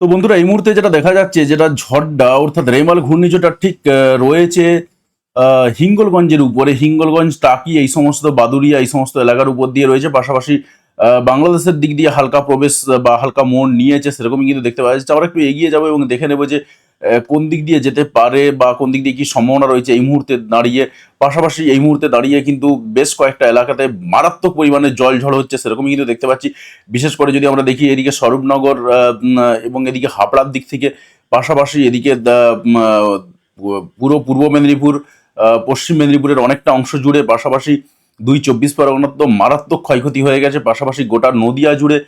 তো বন্ধুরা, এই মুহূর্তে যেটা দেখা যাচ্ছে, যেটা ঝড়টা অর্থাৎ রেমাল ঘূর্ণিঝড়টা ঠিক রয়েছে হিঙ্গলগঞ্জের উপরে। হিঙ্গলগঞ্জ, টাকি, এই সমস্ত বাদুরিয়া এই সমস্ত এলাকার উপর দিয়ে রয়েছে। পাশাপাশি বাংলাদেশের দিক দিয়ে হালকা প্রবেশ বা হালকা মোড় নিয়েছে, সেরকমই কিন্তু দেখতে পাওয়া যাচ্ছে। আমরা একটু এগিয়ে যাব এবং দেখে নেব যে কোন দিক দিয়ে যেতে পারে বা কোন দিক দিয়ে কি সম্ভাবনা রয়েছে এই মুহূর্তে দাঁড়িয়ে? পাশাপাশি এই মুহূর্তে দাঁড়িয়ে কিন্তু বেশ কয়েকটা এলাকাতে মারাত্মক পরিমাণে জল ঝড় হচ্ছে, সেরকমই কিন্তু দেখতে পাচ্ছি। বিশেষ করে যদি আমরা দেখি এদিকে স্বরূপনগর এবং এদিকে হাবড়ার দিক থেকে, পাশাপাশি এদিকে পুরো পূর্ব মেদিনীপুর পশ্চিম মেদিনীপুরের অনেকটা অংশ জুড়ে, পাশাপাশি দুই চব্বিশ পরগনার তো মারাত্মক ক্ষয়ক্ষতি হয়ে গেছে, পাশাপাশি গোটা নদিয়া জুড়ে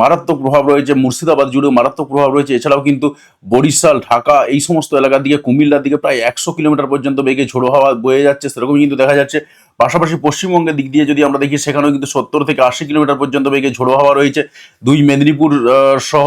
মারাত্মক প্রভাব রয়েছে, মুর্শিদাবাদ জুড়েও মারাত্মক প্রভাব রয়েছে। এছাড়াও কিন্তু বরিশাল, ঢাকা এই সমস্ত এলাকার দিকে, কুমিল্লার দিকে প্রায় একশো কিলোমিটার পর্যন্ত বেগে ঝোড়ো হাওয়া বয়ে যাচ্ছে, সেরকমই কিন্তু দেখা যাচ্ছে। পাশাপাশি পশ্চিমবঙ্গের দিক দিয়ে যদি আমরা দেখি, সেখানেও কিন্তু সত্তর থেকে আশি কিলোমিটার পর্যন্ত বেগে ঝোড়ো হাওয়া রয়েছে। দুই মেদিনীপুর সহ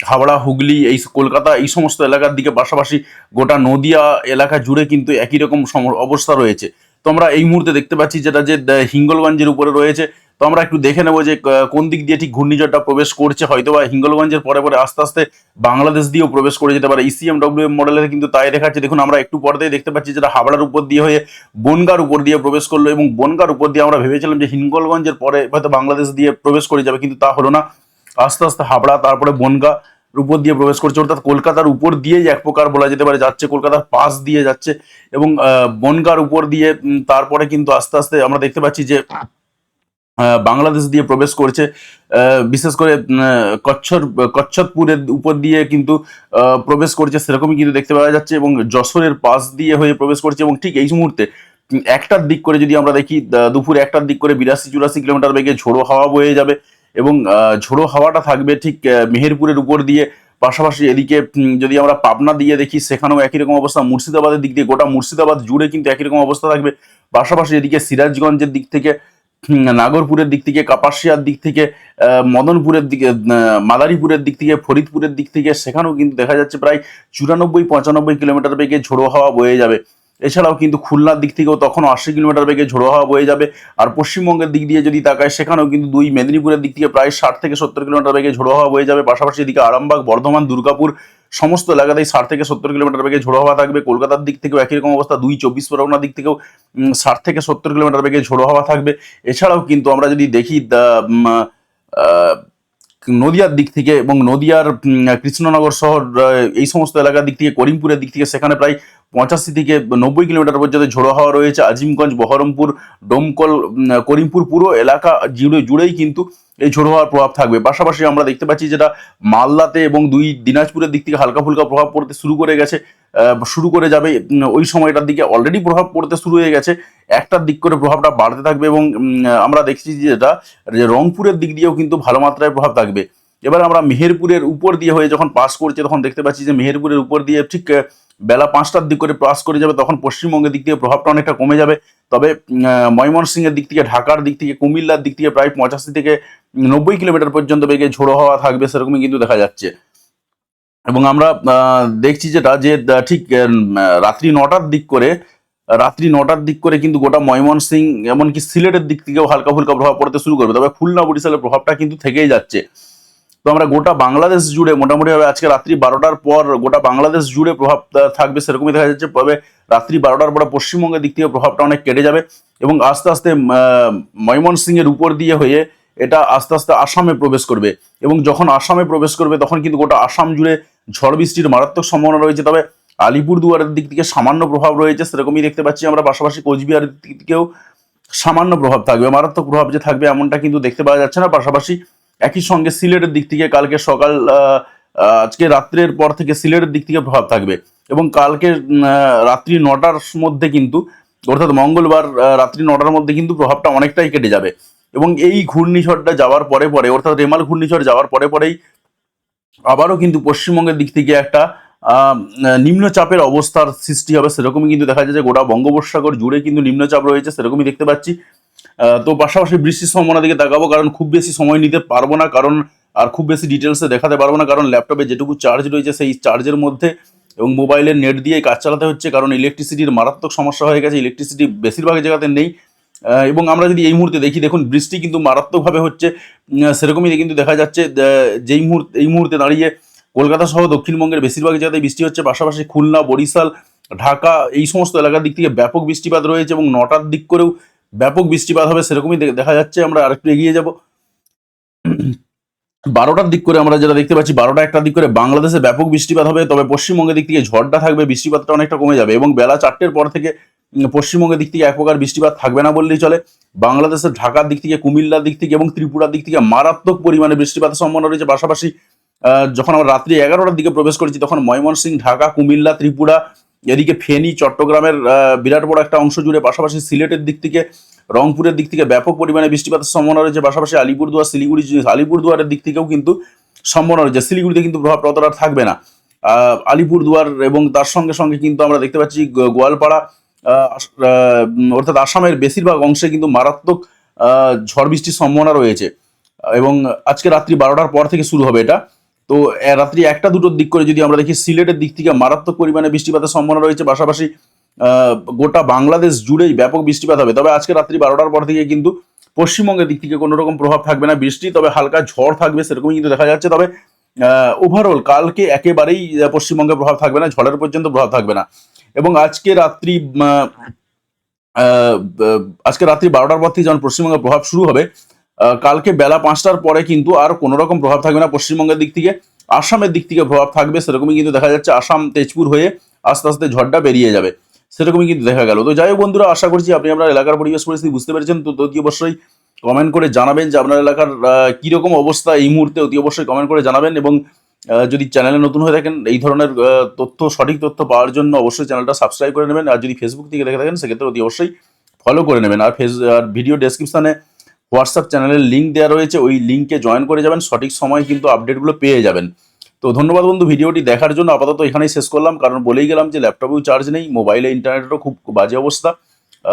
হাওড়া, হুগলি, এই কলকাতা, এই সমস্ত এলাকার দিকে, পাশাপাশি গোটা নদিয়া এলাকা জুড়ে কিন্তু একই রকম অবস্থা রয়েছে। তো আমরা এই মুহূর্তে দেখতে পাচ্ছি যেটা যে হিঙ্গলগঞ্জের উপরে রয়েছে। তো আমরা একটু দেখে নেব যে কোন দিক দিয়ে ঠিক ঘূর্ণিঝড়টা প্রবেশ করছে। হয়তো বা হিঙ্গলগঞ্জের পরে পরে আস্তে আস্তে বাংলাদেশ দিয়েও প্রবেশ করে যেতে পারে। ইসিএম ডব্লিউ মডেলের কিন্তু তাই দেখাচ্ছে। দেখুন, আমরা একটু পর্দায় দেখতে পাচ্ছি যেটা হাবড়ার উপর দিয়ে হয়ে বনগার উপর দিয়ে প্রবেশ করল এবং বনগার উপর দিয়ে আমরা ভেবেছিলাম যে হিঙ্গলগঞ্জের পরে হয়তো বাংলাদেশ দিয়ে প্রবেশ করে যাবে, কিন্তু তা হলো না। আস্তে আস্তে হাবড়া, তারপরে বনগা উপর দিয়ে প্রবেশ করছে, অর্থাৎ কলকাতার উপর দিয়েই এক প্রকার বলা যেতে পারে যাচ্ছে, কলকাতার পাশ দিয়ে যাচ্ছে এবং বনগার উপর দিয়ে তারপরে কিন্তু আস্তে আস্তে আমরা দেখতে পাচ্ছি যে বাংলাদেশ দিয়ে প্রবেশ করছে বিশেষ করে কচ্ছর কচ্ছতপুরের উপর দিয়ে কিন্তু প্রবেশ করছে, সেরকমই কিন্তু দেখতে পাওয়া যাচ্ছে এবং যশোরের পাশ দিয়ে হয়ে প্রবেশ করছে এবং ঠিক এই মুহূর্তে একটার দিক করে যদি আমরা দেখি দুপুর একটার দিক করে বিরাশি চুরাশি কিলোমিটার বেগে ঝোড়ো হাওয়া বয়ে যাবে এবং ঝোড়ো হাওয়াটা থাকবে ঠিক মেহেরপুরের উপর দিয়ে। পাশাপাশি এদিকে যদি আমরা পাবনা দিয়ে দেখি, সেখানেও একই রকম অবস্থা। মুর্শিদাবাদের দিক দিয়ে গোটা মুর্শিদাবাদ জুড়ে কিন্তু একই রকম অবস্থা থাকবে। পাশাপাশি এদিকে সিরাজগঞ্জের দিক থেকে নাগরপুরের দিক থেকে, কাপাসিয়ার দিক থেকে মদনপুরের দিকে মাদারীপুরের দিক থেকে, ফরিদপুরের দিক থেকে, সেখানেও কিন্তু দেখা যাচ্ছে প্রায় চুরানব্বই পঁচানব্বই কিলোমিটার বেগে ঝোড়ো হাওয়া বয়ে যাবে। এছাড়াও কিন্তু খুলনার দিক থেকেও তখন আশি কিলোমিটার বেগে ঝোড়ো হাওয়া বয়ে যাবে। আর পশ্চিমবঙ্গের দিক দিয়ে যদি তাকায়, সেখানেও কিন্তু দুই মেদিনীপুরের দিক থেকে প্রায় ষাট থেকে সত্তর কিলোমিটার বেগে ঝোড়ো হাওয়া বয়ে যাবে। পাশাপাশি এদিকে আরামবাগ, বর্ধমান, দুর্গাপুর সমস্ত এলাকাতেই ষাট থেকে সত্তর কিলোমিটার বেগে ঝোড়ো হাওয়া থাকবে। কলকাতার দিক থেকেও একই রকম অবস্থা, দুই চব্বিশ পরগনার দিক থেকেও ষাট থেকে সত্তর কিলোমিটার বেগে ঝোড়ো হাওয়া থাকবে। এছাড়াও কিন্তু আমরা যদি দেখি নদিয়ার দিক থেকে এবং নদিয়ার কৃষ্ণনগর শহর এই সমস্ত এলাকার দিক থেকে, করিমপুরের দিক থেকে, সেখানে প্রায় পঁচাশি থেকে নব্বই কিলোমিটার পর্যন্ত ঝোড়ো হাওয়া রয়েছে। আজিমগঞ্জ, বহরমপুর, ডোমকল করিমপুর পুরো এলাকা জুড়ে, জুড়েই কিন্তু এই ঝোড়ো হওয়ার প্রভাব থাকবে। পাশাপাশি আমরা দেখতে পাচ্ছি যেটা মালদাতে এবং দুই দিনাজপুরের দিক থেকে হালকা ফুলকা প্রভাব পড়তে শুরু করে গেছে শুরু করে যাবে ওই সময়টার দিকে অলরেডি প্রভাব পড়তে শুরু হয়ে গেছে। একটার দিক করে প্রভাবটা বাড়তে থাকবে এবং আমরা দেখছি যে যেটা রংপুরের দিক দিয়েও কিন্তু ভালো মাত্রায় প্রভাব থাকবে। এবার আমরা মেহেরপুরের উপর দিয়ে হয়ে যখন পাস করছে, তখন দেখতে পাচ্ছি যে মেহেরপুরের উপর দিয়ে ঠিক বেলা পাঁচটার দিক করে পাস করে যাবে, তখন পশ্চিমবঙ্গের দিক থেকে প্রভাবটা অনেকটা কমে যাবে। তবে ময়মনসিংহের দিক থেকে, ঢাকার দিক থেকে, কুমিল্লার দিক থেকে প্রায় পঁচাশি থেকে নব্বই কিলোমিটার পর্যন্ত বেগে ঝোড়ো হওয়া থাকবে, সেরকমই কিন্তু দেখা যাচ্ছে। এবং আমরা দেখছি যেটা যে ঠিক রাত্রি নটার দিক করে, রাত্রি নটার দিক করে কিন্তু গোটা ময়মনসিং এমনকি সিলেটের দিক থেকেও হালকা ফুলকা প্রভাব পড়তে শুরু করবে। তবে খুলনা বরিশালের প্রভাবটা কিন্তু থেকেই যাচ্ছে। তো আমরা গোটা বাংলাদেশ জুড়ে মোটামুটি আজকে রাত্রি বারোটার পর গোটা বাংলাদেশ জুড়ে প্রভাব থাকবে সেরকমই দেখা যাচ্ছে। তবে রাত্রি বারোটার পরে পশ্চিমবঙ্গের দিক থেকে প্রভাবটা অনেক কেটে যাবে এবং আস্তে আস্তে ময়মনসিংহের উপর দিয়ে হয়ে এটা আস্তে আস্তে আসামে প্রবেশ করবে। এবং যখন আসামে প্রবেশ করবে, তখন কিন্তু গোটা আসাম জুড়ে ঝড় বৃষ্টির মারাত্মক সম্ভাবনা রয়েছে। তবে আলিপুরদুয়ারের দিক থেকে সামান্য প্রভাব রয়েছে, সেরকমই দেখতে পাচ্ছি আমরা। পাশাপাশি কোচবিহারের দিক থেকেও সামান্য প্রভাব থাকবে, মারাত্মক প্রভাব যে থাকবে এমনটা কিন্তু দেখতে পাওয়া যাচ্ছে না। পাশাপাশি একই সঙ্গে সিলেটের দিক থেকে কালকে সকাল আজকে রাত্রের পর থেকে সিলেটের দিক থেকে প্রভাব থাকবে। এবং কালকে রাত্রি নটার মধ্যে কিন্তু, অর্থাৎ মঙ্গলবার রাত্রি নটার মধ্যে কিন্তু প্রভাবটা অনেকটাই কেটে যাবে। এবং এই ঘূর্ণিঝড়টা যাওয়ার পরে পরে, অর্থাৎ রেমাল ঘূর্ণিঝড় যাওয়ার পরে পরেই আবারও কিন্তু পশ্চিমবঙ্গের দিক থেকে একটা নিম্নচাপের অবস্থার সৃষ্টি হবে। সেরকমই কিন্তু দেখা যায় যে গোটা বঙ্গোপসাগর জুড়ে কিন্তু নিম্নচাপ রয়েছে, সেরকমই দেখতে পাচ্ছি। তো পাশাপাশি বৃষ্টির সম্ভাবনা দিকে তাকাবো, কারণ খুব বেশি সময় নিতে পারব না, কারণ আর খুব বেশি ডিটেলসে দেখাতে পারব না, কারণ ল্যাপটপে যেটুকু চার্জ রয়েছে সেই চার্জের মধ্যে এবং মোবাইলের নেট দিয়ে কাজ চালাতে হচ্ছে, কারণ ইলেকট্রিসিটির মারাত্মক সমস্যা হয়ে গেছে ইলেকট্রিসিটি বেশিরভাগ জায়গাতে নেই। এবং আমরা যদি এই মুহূর্তে দেখি, দেখুন বৃষ্টি কিন্তু মারাত্মকভাবে হচ্ছে সেরকমই কিন্তু দেখা যাচ্ছে যেই মুহূর্তে, এই মুহূর্তে দাঁড়িয়ে কলকাতা সহ দক্ষিণবঙ্গের বেশিরভাগ জায়গায় বৃষ্টি হচ্ছে, পাশাপাশি খুলনা, বরিশাল, ঢাকা, এই সমস্ত এলাকার দিক থেকে ব্যাপক বৃষ্টিপাত রয়েছে এবং নটার দিক করেও ব্যাপক বৃষ্টিপাত হবে সেরকমই দেখা যাচ্ছে, আমরা আরেকটু এগিয়ে যাব। বারোটার দিক করে আমরা যেটা দেখতে পাচ্ছি, বারোটা একটার দিক করে বাংলাদেশে ব্যাপক বৃষ্টিপাত হবে, তবে পশ্চিমবঙ্গের দিক থেকে ঝড়টা থাকবে, বৃষ্টিপাতটা অনেকটা কমে যাবে এবং বেলা চারটের পর থেকে পশ্চিমবঙ্গের দিক থেকে এক প্রকার বৃষ্টিপাত থাকবে না বললেই চলে। বাংলাদেশের ঢাকার দিক থেকে, কুমিল্লার দিক থেকে এবং ত্রিপুরার দিক থেকে মারাত্মক পরিমাণে বৃষ্টিপাতের সম্ভাবনা রয়েছে। পাশাপাশি যখন আমরা রাত্রি এগারোটার দিকে প্রবেশ করেছি, তখন ময়মনসিংহ, ঢাকা, কুমিল্লা, ত্রিপুরা এদিকে ফেনী, চট্টগ্রামের বিরাট বড় একটা অংশ জুড়ে পাশাপাশি সিলেটের দিক থেকে, রংপুরের দিক থেকে ব্যাপক পরিমাণে বৃষ্টিপাতের সম্ভাবনা রয়েছে, পাশাপাশি আলিপুরদুয়ার, শিলিগুড়ি, আলিপুরদুয়ারের দিক থেকেও কিন্তু সম্ভাবনা রয়েছে। শিলিগুড়িতে কিন্তু প্রভাব ততটা থাকবে না। আলিপুরদুয়ার এবং তার সঙ্গে সঙ্গে কিন্তু আমরা দেখতে পাচ্ছি গোয়ালপাড়া অর্থাৎ আসামের বেশিরভাগ অংশে কিন্তু মারাত্মক ঝড় বৃষ্টির সম্ভাবনা রয়েছে। এবং আজকে রাত্রি বারোটার পর থেকে শুরু হবে এটা। তো রাত্রি একটা দুটোর দিক করে যদি আমরা দেখি, সিলেটের দিক থেকে মারাত্মক পরিমাণে বৃষ্টিপাতের সম্ভাবনা রয়েছে, পাশাপাশি গোটা বাংলাদেশ জুড়েই ব্যাপক বৃষ্টিপাত হবে। তবে আজকে রাত্রি বারোটার পর থেকে কিন্তু পশ্চিমবঙ্গের দিক থেকে কোনো রকম প্রভাব থাকবে না। বৃষ্টি, তবে হালকা ঝড় থাকবে, সেরকমই কিন্তু দেখা যাচ্ছে। তবে ওভারঅল কালকে একেবারেই পশ্চিমবঙ্গে প্রভাব থাকবে না, ঝড়ের পর্যন্ত প্রভাব থাকবে না। এবং আজকে রাত্রি আজকে রাত্রি বারোটার পর থেকে যখন পশ্চিমবঙ্গে প্রভাব শুরু হবে কালকে বেলা পাঁচটার পরে কিন্তু আর কোনো রকম প্রভাব থাকবে না পশ্চিমবঙ্গের দিক থেকে। আসামের দিক থেকে প্রভাব থাকবে, সেরকমই কিন্তু দেখা যাচ্ছে আসাম, তেজপুর হয়ে আস্তে আস্তে ঝড়টা বেরিয়ে যাবে। সেরকমই কিন্তু দেখা গেল। তো যাই হোক বন্ধুরা, আশা করছি আপনি আপনার এলাকার পরিবেশ পরিস্থিতি বুঝতে পেরেছেন। তো অতি অবশ্যই কমেন্ট করে জানাবেন যে আপনার এলাকার কীরকম অবস্থা এই মুহূর্তে অতি অবশ্যই কমেন্ট করে জানাবেন এবং যদি চ্যানেলে নতুন হয়ে থাকেন, এই ধরনের তথ্য, সঠিক তথ্য পাওয়ার জন্য অবশ্যই চ্যানেলটা সাবস্ক্রাইব করে নেবেন। আর যদি ফেসবুক থেকে দেখে থাকেন, সেক্ষেত্রে অতি অবশ্যই ফলো করে নেবেন। আর ফেস, আর ভিডিও ডেসক্রিপশনে হোয়াটসঅ্যাপ চ্যানেলের লিঙ্ক দেওয়া রয়েছে, ওই লিঙ্কে জয়েন করে যাবেন, সঠিক সময় কিন্তু আপডেটগুলো পেয়ে যাবেন। তো ধন্যবাদ বন্ধু, ভিডিওটি দেখার জন্য আপাতত এখানেই শেষ করলাম, কারণ বলেই গেলাম যে ল্যাপটপেও চার্জ নেই মোবাইলে ইন্টারনেটেরও খুব বাজে অবস্থা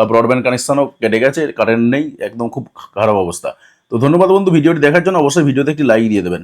ব্রডব্যান্ড কানেকশানও কেটে গেছে কারেন্ট নেই, একদম খুব খারাপ অবস্থা। তো ধন্যবাদ বন্ধু, ভিডিওটি দেখার জন্য অবশ্যই ভিডিওতে একটি লাইক দিয়ে দেবেন।